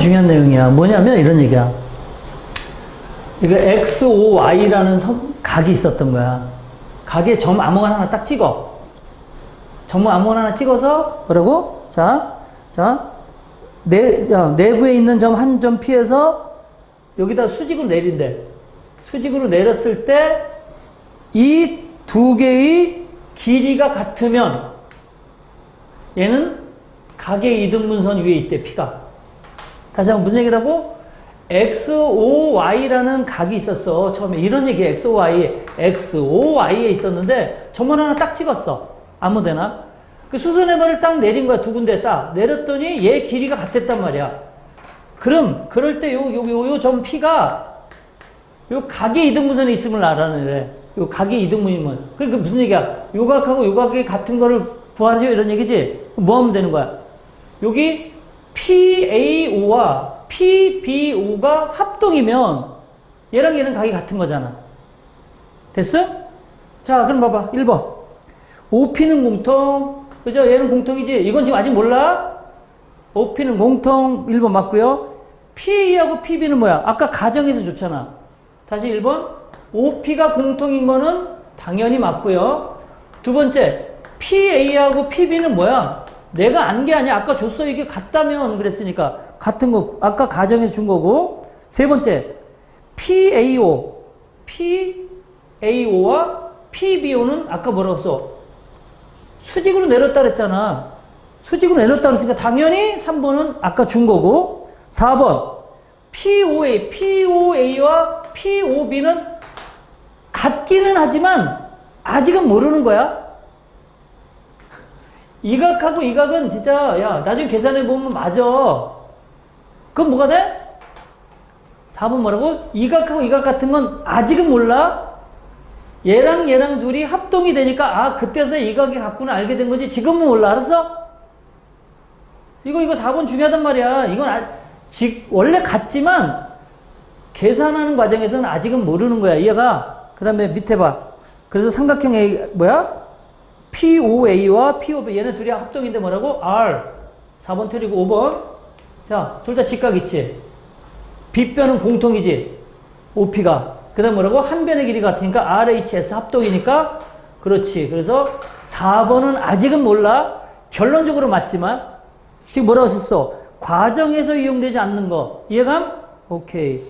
중요한 내용이야. 뭐냐면 이런 얘기야. 이거 XOY라는 선, 각이 있었던 거야. 각에 점 아무거나 하나 딱 찍어. 점 아무거나 하나 찍어서 뭐라고? 자, 자, 내, 자, 내부에 있는 점 한 점 피해서 여기다 수직으로 내린대. 수직으로 내렸을 때 이 두 개의 길이가 같으면 얘는 각의 이등분선 위에 있대, 피가. 다시 한번 무슨 얘기라고? XOY라는 각이 있었어. 처음에 이런 얘기 XOY, XOY에 있었는데 점을 하나 딱 찍었어. 아무 데나. 그 수선해발을 딱 내린 거야. 두 군데 딱. 내렸더니 얘 길이가 같았단 말이야. 그럼 그럴 때 요, 요, 요, 요점 P가 요 각의 이등분선이 있음을 알아내. 래요 각의 이등분이면. 그러니까 무슨 얘기야? 요 각하고 요 각이 같은 거를 구하죠. 이런 얘기지? 뭐 하면 되는 거야? 여기 PAO와 PBO가 합동이면 얘랑 얘는 각이 같은 거잖아. 됐어? 자, 그럼 봐봐. 1번. OP는 공통. 그죠? 얘는 공통이지? 이건 지금 아직 몰라? OP는 공통. 1번 맞고요. PA하고 PB는 뭐야? 아까 가정에서 좋잖아. 다시 1번. OP가 공통인 거는 당연히 맞고요. 두 번째. PA하고 PB는 뭐야? 내가 안 게 아니야. 아까 줬어. 이게 같다면 그랬으니까. 같은 거. 아까 가정에서 준 거고. 세 번째. PAO. PAO와 PBO는 아까 뭐라고 써? 수직으로 내렸다 그랬잖아. 수직으로 내렸다 그랬으니까 당연히 3번은 아까 준 거고. 4번. POA, POA와 POB는 같기는 하지만 아직은 모르는 거야. 이 각하고 이 각은 진짜 야 나중에 계산해 보면 맞아. 그럼 뭐가 돼? 4번 뭐라고? 이 각하고 이각 같은 건 아직은 몰라. 얘랑 얘랑 둘이 합동이 되니까 아 그때서 이 각이 같구나 알게 된 거지 지금은 몰라 알았어? 이거 이거 4번 중요하단 말이야. 이건 아, 지, 원래 같지만 계산하는 과정에서는 아직은 모르는 거야. 이해가? 그 다음에 밑에 봐. 그래서 삼각형 A 뭐야? POA와 POB 얘네 둘이 합동인데 뭐라고? R. 4번 틀리고 5번. 자 둘 다 직각 있지? 빗변은 공통이지? OP가. 그 다음 뭐라고? 한 변의 길이 같으니까 RHS 합동이니까 그렇지. 그래서 4번은 아직은 몰라. 결론적으로 맞지만 지금 뭐라고 썼어? 과정에서 이용되지 않는 거. 이해감? 오케이